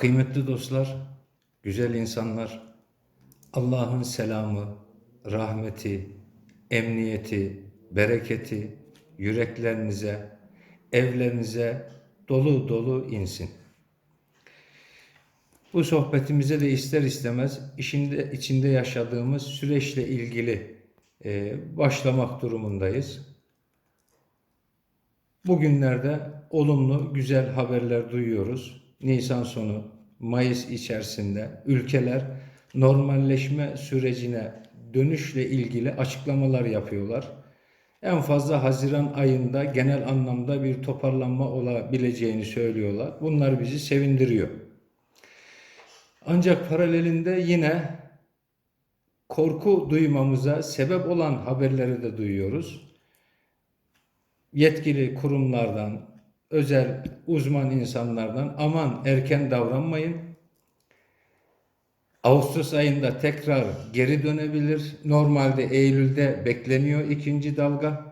Kıymetli dostlar, güzel insanlar, Allah'ın selamı, rahmeti, emniyeti, bereketi yüreklerinize, evlerinize dolu dolu insin. Bu sohbetimize de ister istemez işinde, içinde yaşadığımız süreçle ilgili e, başlamak durumundayız. Bugünlerde olumlu, güzel haberler duyuyoruz. Nisan sonu, Mayıs içerisinde ülkeler normalleşme sürecine dönüşle ilgili açıklamalar yapıyorlar. En fazla Haziran ayında genel anlamda bir toparlanma olabileceğini söylüyorlar. Bunlar bizi sevindiriyor. Ancak paralelinde yine korku duymamıza sebep olan haberleri de duyuyoruz. Yetkili kurumlardan, özel uzman insanlardan aman erken davranmayın. Ağustos ayında tekrar geri dönebilir. Normalde Eylül'de bekleniyor ikinci dalga.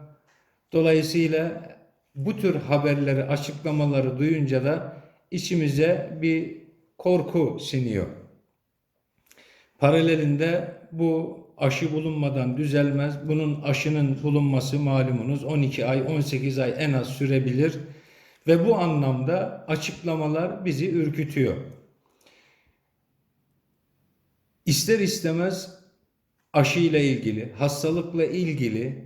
Dolayısıyla bu tür haberleri, açıklamaları duyunca da içimize bir korku siniyor. Paralelinde bu aşı bulunmadan düzelmez. Bunun aşının bulunması malumunuz 12 ay, 18 ay en az sürebilir. Ve bu anlamda açıklamalar bizi ürkütüyor. İster istemez aşı ile ilgili, hastalıkla ilgili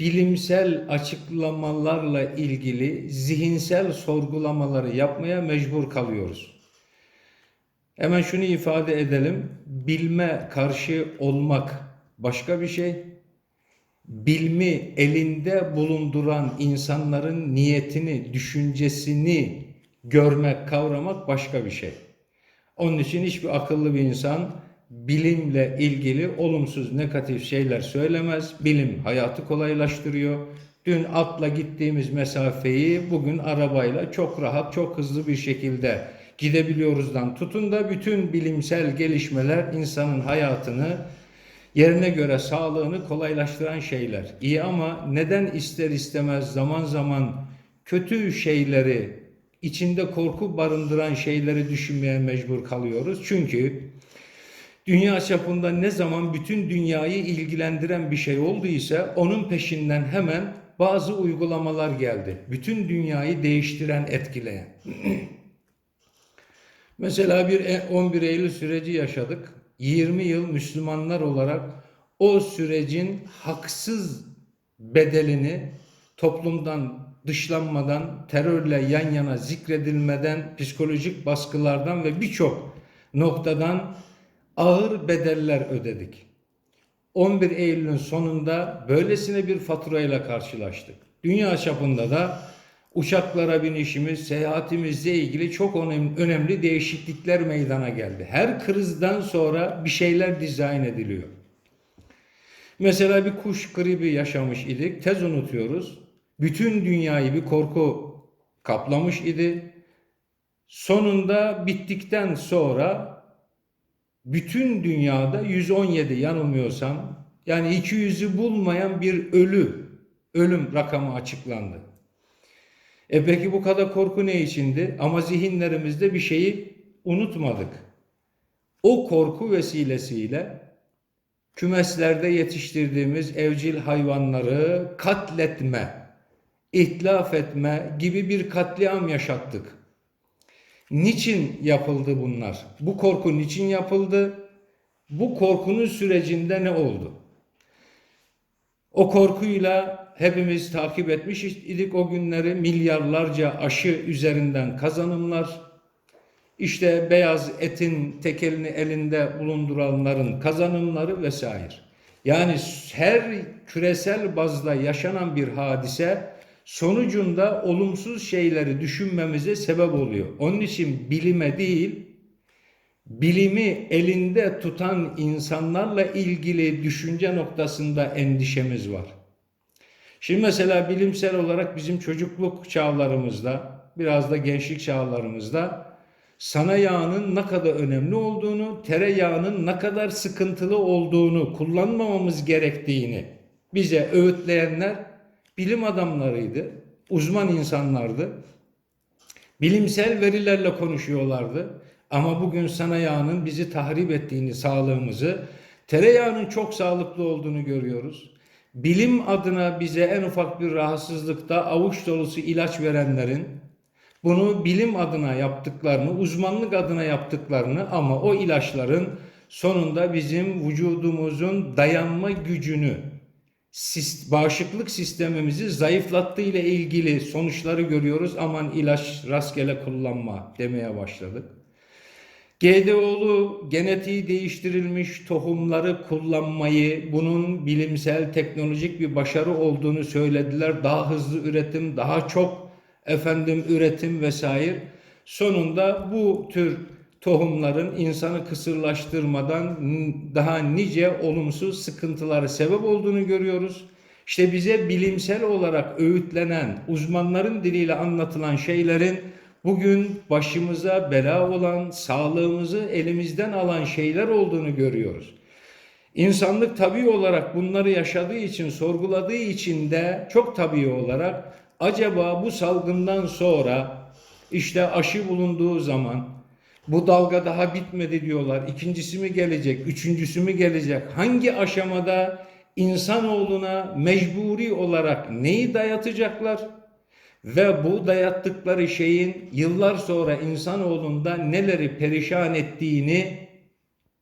bilimsel açıklamalarla ilgili zihinsel sorgulamaları yapmaya mecbur kalıyoruz. Hemen şunu ifade edelim. Bilme karşı olmak başka bir şey. Bilmi elinde bulunduran insanların niyetini, düşüncesini görmek, kavramak başka bir şey. Onun için hiçbir akıllı bir insan bilimle ilgili olumsuz, negatif şeyler söylemez. Bilim hayatı kolaylaştırıyor. Dün atla gittiğimiz mesafeyi bugün arabayla çok rahat, çok hızlı bir şekilde gidebiliyoruzdan tutun da bütün bilimsel gelişmeler insanın hayatını yerine göre sağlığını kolaylaştıran şeyler. İyi ama neden ister istemez zaman zaman kötü şeyleri içinde korku barındıran şeyleri düşünmeye mecbur kalıyoruz? Çünkü dünya çapında ne zaman bütün dünyayı ilgilendiren bir şey olduysa onun peşinden hemen bazı uygulamalar geldi. Bütün dünyayı değiştiren, etkileyen. Mesela bir 11 Eylül süreci yaşadık. 20 yıl Müslümanlar olarak o sürecin haksız bedelini toplumdan dışlanmadan, terörle yan yana zikredilmeden, psikolojik baskılardan ve birçok noktadan ağır bedeller ödedik. 11 Eylül'ün sonunda böylesine bir faturayla karşılaştık. Dünya çapında da uçaklara binişimiz, seyahatimizle ilgili çok önemli değişiklikler meydana geldi. Her krizden sonra bir şeyler dizayn ediliyor. Mesela bir kuş gribi yaşamış idik, tez unutuyoruz. Bütün dünyayı bir korku kaplamış idi. Sonunda bittikten sonra bütün dünyada 117 yanılmıyorsam yani 200'ü bulmayan bir ölü ölüm rakamı açıklandı. E peki bu kadar korku ne içindi? Ama zihinlerimizde bir şeyi unutmadık. O korku vesilesiyle kümeslerde yetiştirdiğimiz evcil hayvanları katletme, itlaf etme gibi bir katliam yaşattık. Niçin yapıldı bunlar? Bu korku niçin yapıldı? Bu korkunun sürecinde ne oldu? O korkuyla hepimiz takip etmiş idik o günleri milyarlarca aşı üzerinden kazanımlar. İşte beyaz etin tekelini elinde bulunduranların kazanımları vesaire. Yani her küresel bazda yaşanan bir hadise sonucunda olumsuz şeyleri düşünmemize sebep oluyor. Onun için bilime değil, bilimi elinde tutan insanlarla ilgili düşünce noktasında endişemiz var. Şimdi mesela bilimsel olarak bizim çocukluk çağlarımızda, biraz da gençlik çağlarımızda sana yağının ne kadar önemli olduğunu, tereyağının ne kadar sıkıntılı olduğunu, kullanmamamız gerektiğini bize öğütleyenler bilim adamlarıydı, uzman insanlardı. Bilimsel verilerle konuşuyorlardı. Ama bugün sana yağının bizi tahrip ettiğini, sağlığımızı, tereyağının çok sağlıklı olduğunu görüyoruz. Bilim adına bize en ufak bir rahatsızlıkta avuç dolusu ilaç verenlerin bunu bilim adına yaptıklarını, uzmanlık adına yaptıklarını ama o ilaçların sonunda bizim vücudumuzun dayanma gücünü, bağışıklık sistemimizi zayıflattığı ile ilgili sonuçları görüyoruz. Aman ilaç rastgele kullanma demeye başladık. GDO'lu genetiği değiştirilmiş tohumları kullanmayı, bunun bilimsel, teknolojik bir başarı olduğunu söylediler. Daha hızlı üretim, daha çok efendim üretim vesaire. Sonunda bu tür tohumların insanı kısırlaştırmadan daha nice olumsuz sıkıntıları sebep olduğunu görüyoruz. İşte bize bilimsel olarak öğütlenen, uzmanların diliyle anlatılan şeylerin bugün başımıza bela olan, sağlığımızı elimizden alan şeyler olduğunu görüyoruz. İnsanlık tabii olarak bunları yaşadığı için, sorguladığı için de çok tabii olarak acaba bu salgından sonra işte aşı bulunduğu zaman bu dalga daha bitmedi diyorlar. İkincisi mi gelecek, üçüncüsü mü gelecek? Hangi aşamada insanoğluna mecburi olarak neyi dayatacaklar? Ve bu dayattıkları şeyin yıllar sonra insanoğlunda neleri perişan ettiğini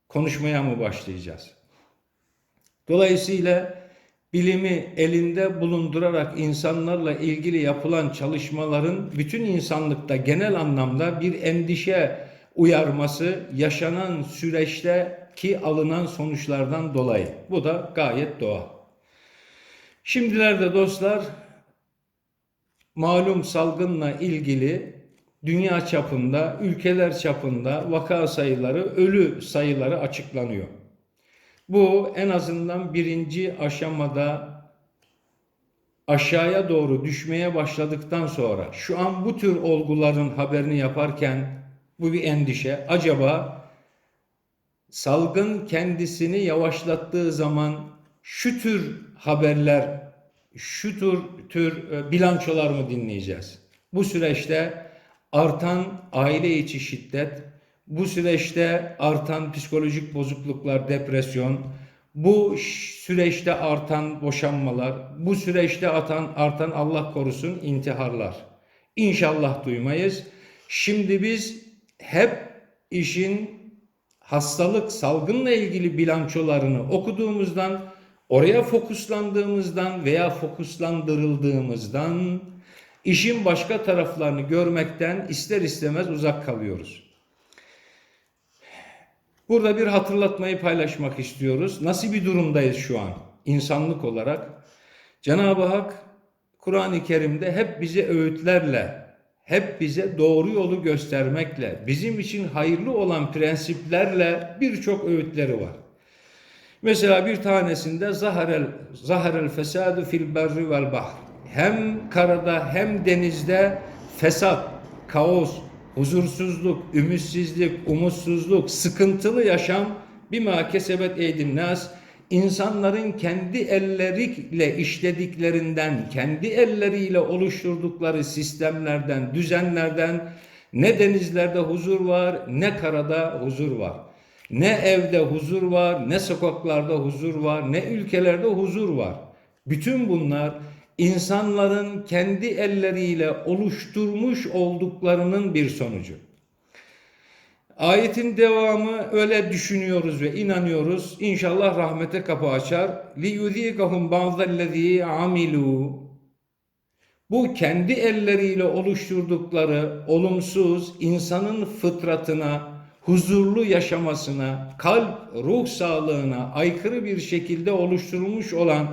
konuşmaya mı başlayacağız? Dolayısıyla bilimi elinde bulundurarak insanlarla ilgili yapılan çalışmaların bütün insanlıkta genel anlamda bir endişe uyarması yaşanan süreçte ki alınan sonuçlardan dolayı. Bu da gayet doğal. Şimdilerde dostlar malum salgınla ilgili dünya çapında, ülkeler çapında vaka sayıları, ölü sayıları açıklanıyor. Bu en azından birinci aşamada aşağıya doğru düşmeye başladıktan sonra şu an bu tür olguların haberini yaparken bu bir endişe. Acaba salgın kendisini yavaşlattığı zaman şu tür haberler, şu tür tür e, bilançolar mı dinleyeceğiz? Bu süreçte artan aile içi şiddet, bu süreçte artan psikolojik bozukluklar, depresyon, bu süreçte artan boşanmalar, bu süreçte artan, artan Allah korusun intiharlar. İnşallah duymayız. Şimdi biz hep işin hastalık, salgınla ilgili bilançolarını okuduğumuzdan, oraya fokuslandığımızdan veya fokuslandırıldığımızdan işin başka taraflarını görmekten ister istemez uzak kalıyoruz. Burada bir hatırlatmayı paylaşmak istiyoruz. Nasıl bir durumdayız şu an insanlık olarak? Cenab-ı Hak Kur'an-ı Kerim'de hep bize öğütlerle, hep bize doğru yolu göstermekle, bizim için hayırlı olan prensiplerle birçok öğütleri var. Mesela bir tanesinde zaharel zaharel fesadu fil berri vel bahr. Hem karada hem denizde fesat, kaos, huzursuzluk, ümitsizlik, umutsuzluk, sıkıntılı yaşam bir kesebet eydin nas insanların kendi elleriyle işlediklerinden, kendi elleriyle oluşturdukları sistemlerden, düzenlerden ne denizlerde huzur var, ne karada huzur var. Ne evde huzur var, ne sokaklarda huzur var, ne ülkelerde huzur var. Bütün bunlar insanların kendi elleriyle oluşturmuş olduklarının bir sonucu. Ayetin devamı öyle düşünüyoruz ve inanıyoruz. İnşallah rahmete kapı açar. Li yuzikahum ba'dellezî amilu. Bu kendi elleriyle oluşturdukları olumsuz insanın fıtratına, huzurlu yaşamasına, kalp, ruh sağlığına aykırı bir şekilde oluşturulmuş olan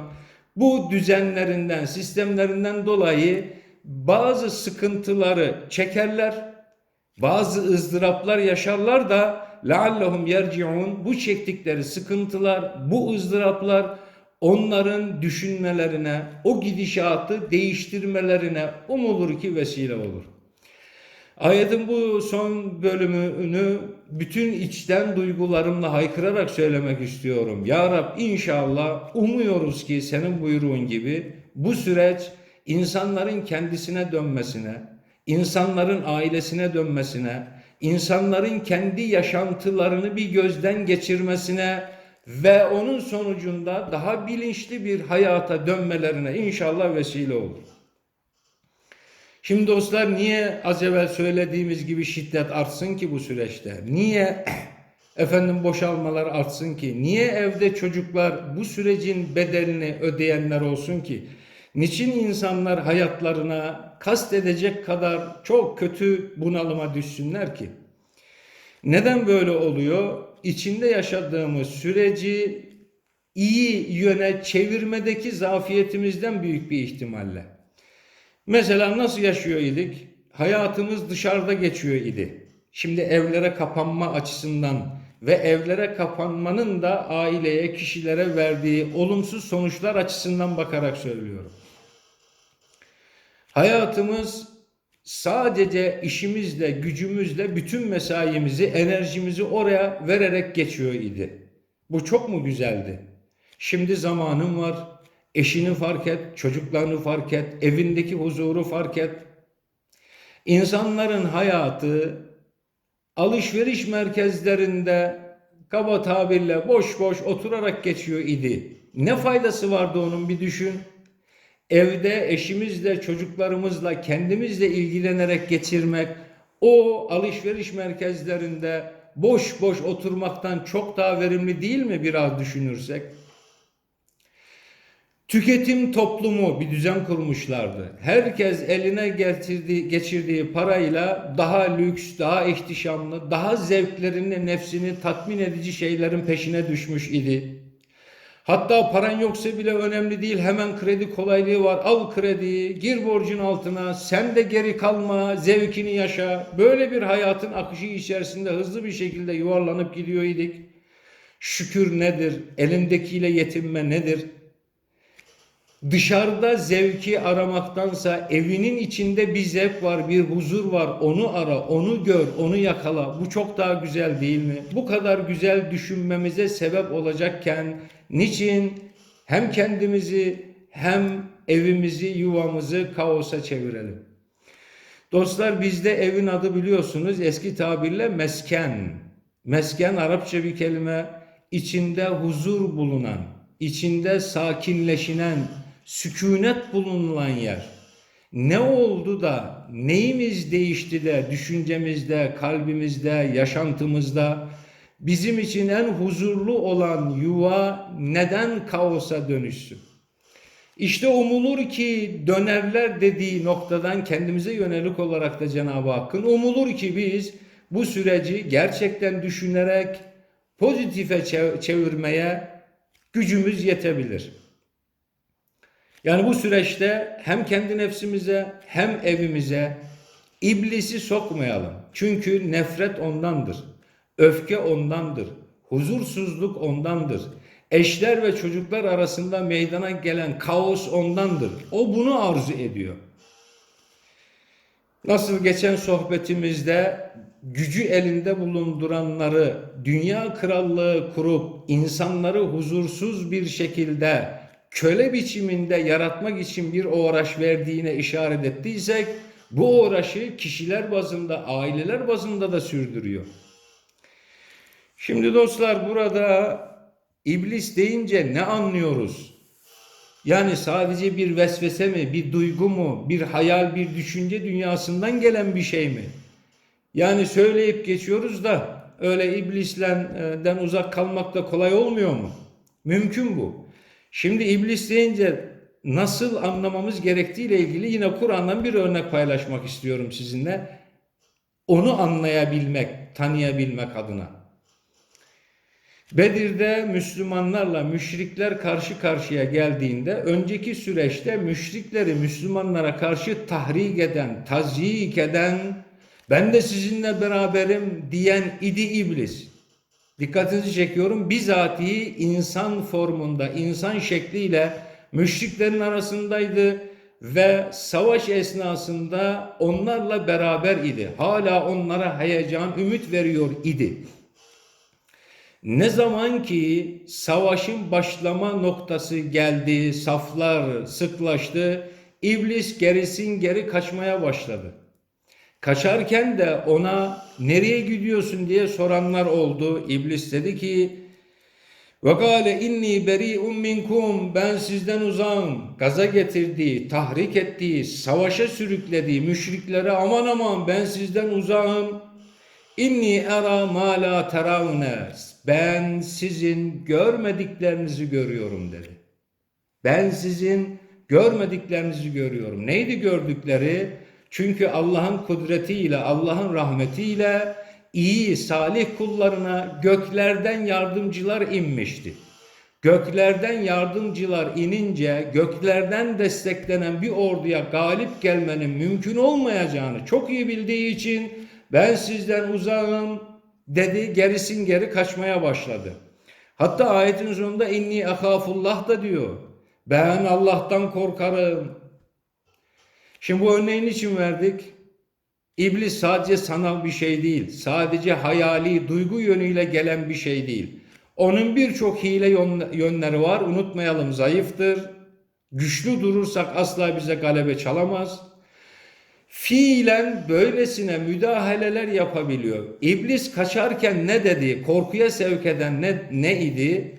bu düzenlerinden, sistemlerinden dolayı bazı sıkıntıları çekerler, bazı ızdıraplar yaşarlar da leallehum yerciun bu çektikleri sıkıntılar, bu ızdıraplar onların düşünmelerine, o gidişatı değiştirmelerine umulur ki vesile olur. Ayetin bu son bölümünü bütün içten duygularımla haykırarak söylemek istiyorum. Ya Rab inşallah umuyoruz ki senin buyruğun gibi bu süreç insanların kendisine dönmesine, insanların ailesine dönmesine, insanların kendi yaşantılarını bir gözden geçirmesine ve onun sonucunda daha bilinçli bir hayata dönmelerine inşallah vesile olur. Şimdi dostlar niye az evvel söylediğimiz gibi şiddet artsın ki bu süreçte? Niye efendim boşalmalar artsın ki? Niye evde çocuklar bu sürecin bedelini ödeyenler olsun ki? Niçin insanlar hayatlarına kast edecek kadar çok kötü bunalıma düşsünler ki? Neden böyle oluyor? İçinde yaşadığımız süreci iyi yöne çevirmedeki zafiyetimizden büyük bir ihtimalle. Mesela nasıl yaşıyor idik? Hayatımız dışarıda geçiyor idi. Şimdi evlere kapanma açısından ve evlere kapanmanın da aileye, kişilere verdiği olumsuz sonuçlar açısından bakarak söylüyorum. Hayatımız sadece işimizle, gücümüzle bütün mesaimizi, enerjimizi oraya vererek geçiyor idi. Bu çok mu güzeldi? Şimdi zamanım var. Eşini fark et, çocuklarını fark et, evindeki huzuru fark et. İnsanların hayatı alışveriş merkezlerinde kaba tabirle boş boş oturarak geçiyor idi. Ne faydası vardı onun bir düşün. Evde eşimizle, çocuklarımızla, kendimizle ilgilenerek geçirmek, o alışveriş merkezlerinde boş boş oturmaktan çok daha verimli değil mi biraz düşünürsek? Tüketim toplumu bir düzen kurmuşlardı. Herkes eline getirdiği, geçirdiği parayla daha lüks, daha ihtişamlı, daha zevklerini, nefsini tatmin edici şeylerin peşine düşmüş idi. Hatta paran yoksa bile önemli değil. Hemen kredi kolaylığı var. Al krediyi, gir borcun altına, sen de geri kalma, zevkini yaşa. Böyle bir hayatın akışı içerisinde hızlı bir şekilde yuvarlanıp gidiyor idik. Şükür nedir? Elindekiyle yetinme nedir? Dışarıda zevki aramaktansa evinin içinde bir zevk var, bir huzur var. Onu ara, onu gör, onu yakala. Bu çok daha güzel değil mi? Bu kadar güzel düşünmemize sebep olacakken niçin hem kendimizi hem evimizi, yuvamızı kaosa çevirelim? Dostlar bizde evin adı biliyorsunuz eski tabirle mesken. Mesken Arapça bir kelime içinde huzur bulunan, içinde sakinleşinen, sükunet bulunan yer. Ne oldu da neyimiz değişti de düşüncemizde, kalbimizde, yaşantımızda bizim için en huzurlu olan yuva neden kaosa dönüşsün? İşte umulur ki dönerler dediği noktadan kendimize yönelik olarak da Cenab-ı Hakk'ın umulur ki biz bu süreci gerçekten düşünerek pozitife çevirmeye gücümüz yetebilir. Yani bu süreçte hem kendi nefsimize hem evimize iblisi sokmayalım. Çünkü nefret ondandır. Öfke ondandır. Huzursuzluk ondandır. Eşler ve çocuklar arasında meydana gelen kaos ondandır. O bunu arzu ediyor. Nasıl geçen sohbetimizde gücü elinde bulunduranları dünya krallığı kurup insanları huzursuz bir şekilde köle biçiminde yaratmak için bir uğraş verdiğine işaret ettiysek bu uğraşı kişiler bazında, aileler bazında da sürdürüyor. Şimdi dostlar burada iblis deyince ne anlıyoruz? Yani sadece bir vesvese mi, bir duygu mu, bir hayal, bir düşünce dünyasından gelen bir şey mi? Yani söyleyip geçiyoruz da öyle iblisden uzak kalmak da kolay olmuyor mu? Mümkün bu. Şimdi iblis deyince nasıl anlamamız gerektiğiyle ilgili yine Kur'an'dan bir örnek paylaşmak istiyorum sizinle. Onu anlayabilmek, tanıyabilmek adına. Bedir'de Müslümanlarla müşrikler karşı karşıya geldiğinde önceki süreçte müşrikleri Müslümanlara karşı tahrik eden, tazyik eden, ben de sizinle beraberim diyen idi iblis. Dikkatinizi çekiyorum. Bizatihi insan formunda, insan şekliyle müşriklerin arasındaydı ve savaş esnasında onlarla beraber idi. Hala onlara heyecan, ümit veriyor idi. Ne zaman ki savaşın başlama noktası geldi, saflar sıklaştı, iblis gerisin geri kaçmaya başladı. Kaçarken de ona nereye gidiyorsun diye soranlar oldu. İblis dedi ki ve gâle inni beri'un minkum ben sizden uzağım. Gaza getirdiği, tahrik ettiği, savaşa sürüklediği müşriklere aman aman ben sizden uzağım. İnni era ma la teravne. Ben sizin görmediklerinizi görüyorum dedi. Ben sizin görmediklerinizi görüyorum. Neydi gördükleri? Çünkü Allah'ın kudretiyle, Allah'ın rahmetiyle iyi, salih kullarına göklerden yardımcılar inmişti. Göklerden yardımcılar inince göklerden desteklenen bir orduya galip gelmenin mümkün olmayacağını çok iyi bildiği için ben sizden uzağım dedi gerisin geri kaçmaya başladı. Hatta ayetin sonunda inni ahafullah da diyor. Ben Allah'tan korkarım. Şimdi bu örneğin için verdik? İblis sadece sanal bir şey değil. Sadece hayali, duygu yönüyle gelen bir şey değil. Onun birçok hile yönleri var. Unutmayalım zayıftır. Güçlü durursak asla bize galebe çalamaz. Fiilen böylesine müdahaleler yapabiliyor. İblis kaçarken ne dedi? Korkuya sevk eden ne, ne idi?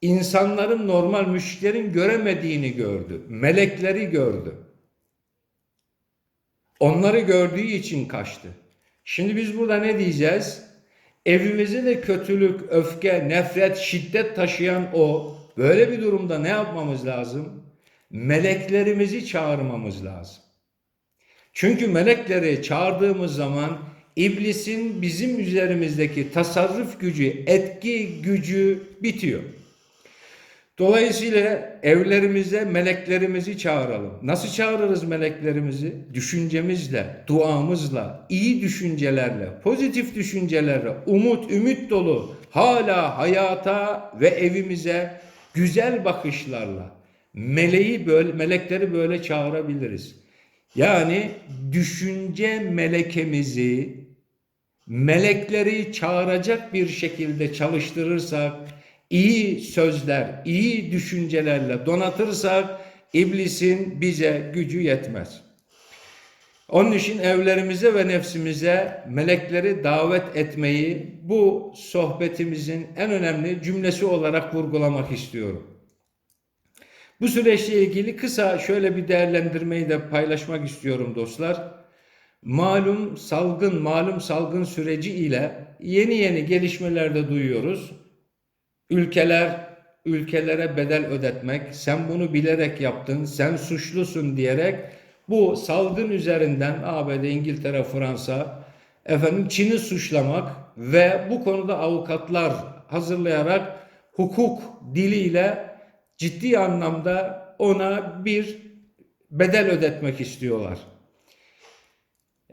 İnsanların normal müşriklerin göremediğini gördü. Melekleri gördü. Onları gördüğü için kaçtı. Şimdi biz burada ne diyeceğiz? Evimize de kötülük, öfke, nefret, şiddet taşıyan o. Böyle bir durumda ne yapmamız lazım? Meleklerimizi çağırmamız lazım. Çünkü melekleri çağırdığımız zaman iblisin bizim üzerimizdeki tasarruf gücü, etki gücü bitiyor. Dolayısıyla evlerimize meleklerimizi çağıralım. Nasıl çağırırız meleklerimizi? Düşüncemizle, duamızla, iyi düşüncelerle, pozitif düşüncelerle, umut, ümit dolu, hala hayata ve evimize güzel bakışlarla meleği böyle, melekleri böyle çağırabiliriz. Yani düşünce melekemizi melekleri çağıracak bir şekilde çalıştırırsak iyi sözler, iyi düşüncelerle donatırsak iblisin bize gücü yetmez. Onun için evlerimize ve nefsimize melekleri davet etmeyi bu sohbetimizin en önemli cümlesi olarak vurgulamak istiyorum. Bu süreçle ilgili kısa şöyle bir değerlendirmeyi de paylaşmak istiyorum dostlar. Malum salgın, malum salgın süreci ile yeni yeni gelişmeler de duyuyoruz. Ülkeler ülkelere bedel ödetmek, sen bunu bilerek yaptın, sen suçlusun diyerek bu salgın üzerinden ABD, İngiltere, Fransa, efendim Çin'i suçlamak ve bu konuda avukatlar hazırlayarak hukuk diliyle ciddi anlamda ona bir bedel ödetmek istiyorlar.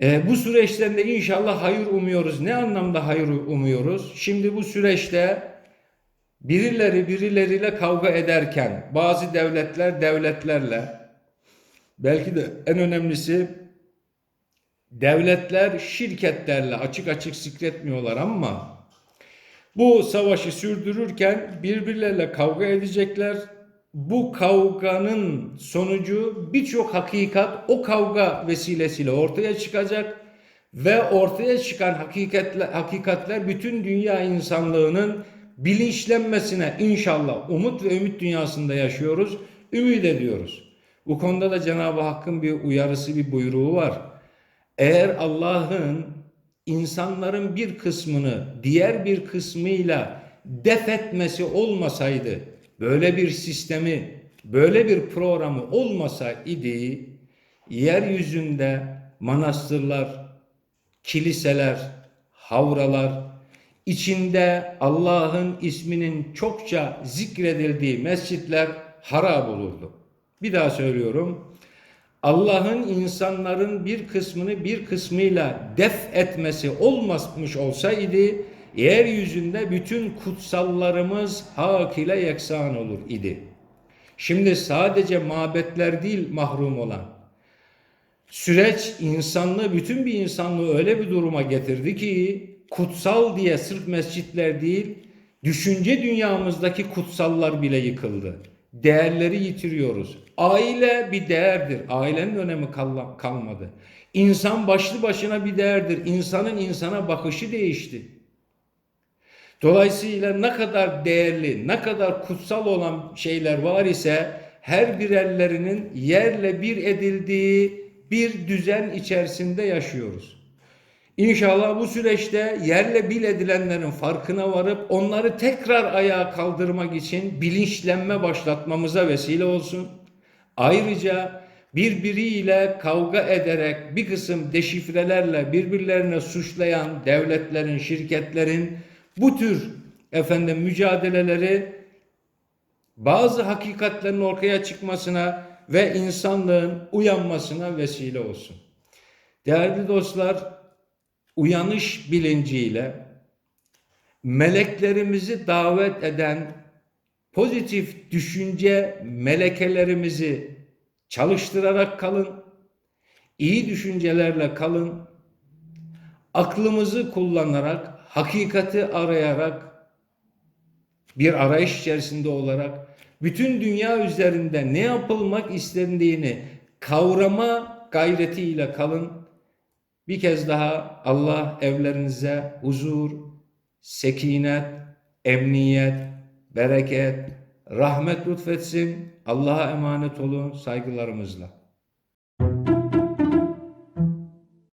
E, bu süreçten de inşallah hayır umuyoruz. Ne anlamda hayır umuyoruz? Şimdi bu süreçte birileri birileriyle kavga ederken bazı devletler devletlerle belki de en önemlisi devletler şirketlerle açık açık zikretmiyorlar ama bu savaşı sürdürürken birbirleriyle kavga edecekler. Bu kavganın sonucu birçok hakikat o kavga vesilesiyle ortaya çıkacak ve ortaya çıkan hakikatler, hakikatler bütün dünya insanlığının bilinçlenmesine inşallah umut ve ümit dünyasında yaşıyoruz. Ümit ediyoruz. Bu konuda da Cenab-ı Hakk'ın bir uyarısı, bir buyruğu var. Eğer Allah'ın insanların bir kısmını diğer bir kısmıyla def etmesi olmasaydı, böyle bir sistemi, böyle bir programı olmasa idi, yeryüzünde manastırlar, kiliseler, havralar, içinde Allah'ın isminin çokça zikredildiği mescitler harap olurdu. Bir daha söylüyorum. Allah'ın insanların bir kısmını bir kısmıyla def etmesi olmamış olsaydı yeryüzünde bütün kutsallarımız hak ile yeksan olur idi. Şimdi sadece mabetler değil mahrum olan. Süreç insanlığı, bütün bir insanlığı öyle bir duruma getirdi ki kutsal diye sırf mescitler değil, düşünce dünyamızdaki kutsallar bile yıkıldı. Değerleri yitiriyoruz. Aile bir değerdir. Ailenin önemi kalmadı. İnsan başlı başına bir değerdir. İnsanın insana bakışı değişti. Dolayısıyla ne kadar değerli, ne kadar kutsal olan şeyler var ise her birerlerinin yerle bir edildiği bir düzen içerisinde yaşıyoruz. İnşallah bu süreçte yerle bir edilenlerin farkına varıp onları tekrar ayağa kaldırmak için bilinçlenme başlatmamıza vesile olsun. Ayrıca birbiriyle kavga ederek bir kısım deşifrelerle birbirlerine suçlayan devletlerin, şirketlerin bu tür efendim mücadeleleri bazı hakikatlerin ortaya çıkmasına ve insanlığın uyanmasına vesile olsun. Değerli dostlar, uyanış bilinciyle meleklerimizi davet eden pozitif düşünce melekelerimizi çalıştırarak kalın. iyi düşüncelerle kalın. Aklımızı kullanarak, hakikati arayarak bir arayış içerisinde olarak bütün dünya üzerinde ne yapılmak istendiğini kavrama gayretiyle kalın. Bir kez daha Allah evlerinize huzur, sekinet, emniyet, bereket, rahmet lütfetsin. Allah'a emanet olun saygılarımızla.